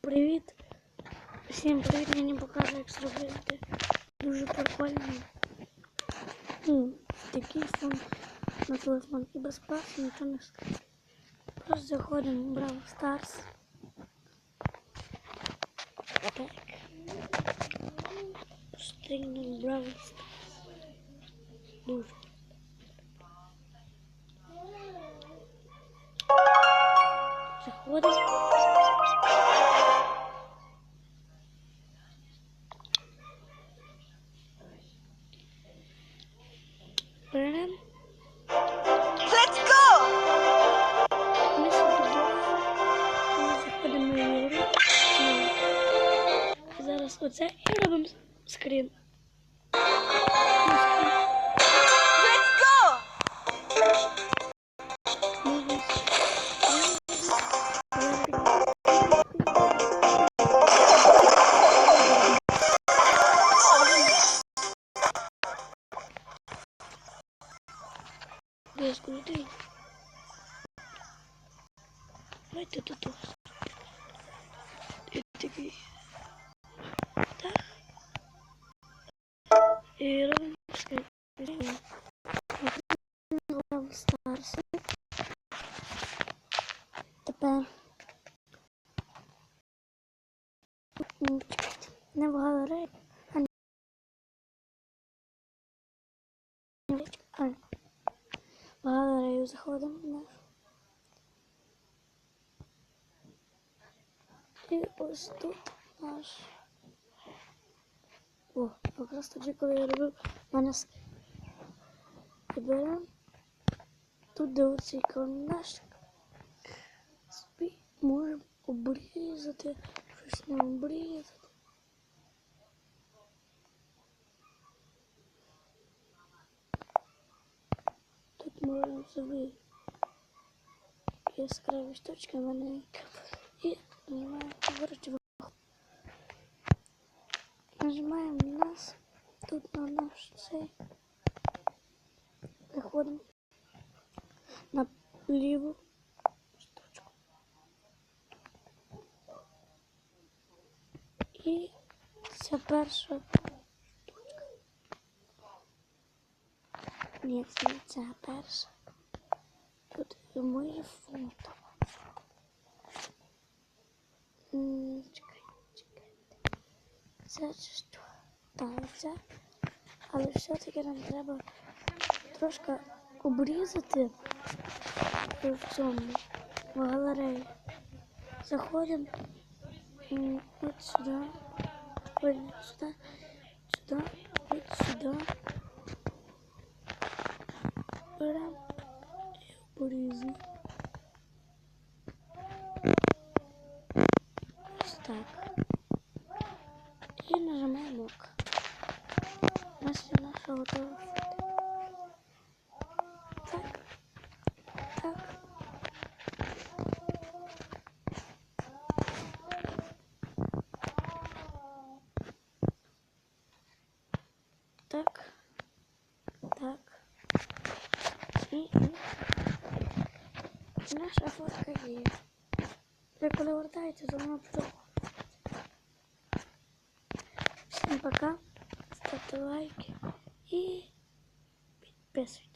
Привіт! Всім привіт! Мені покажу, як зробити дуже прикольний ну, такий фон на телефон. І безплатно нічого не скажу. Просто заходимо в Brawl Stars. Так. Стрільнемо в Brawl Stars. Дуже. Заходимо. оце і робимо скрін. Ну, скрін. Let's go! Можна Без крутий. Давайте тут ось. І такий. Не в галереї. А не а, в галерею заходимо. І ось тут наш. О, якраз тоді, коли я робив мене і тут де оцей карандашик. Собі можемо обрізати, щось не обрізати. Тут можемо собі яскраві штучки маленькі. І нажимаємо коротше, вверх. Нажимаємо нас, тут на наш цей. Заходимо на ліву І ця перша. Ні, це не ця перша. Тут моє фото. М, Чекай, чекай. Це що? Так, це. Але все-таки нам треба трошки обрізати в цьому в галереї. Заходимо м, от сюди, ось сюди, сюди, от сюди. Беремо і обрізуємо. Ось так. І нажимаємо ок. У нас є Так. Так. І, і. Наша фотка є. Ви коли вертаєте, то вона потім. Всім пока. Ставте лайки і підписуйтесь. Всім пока.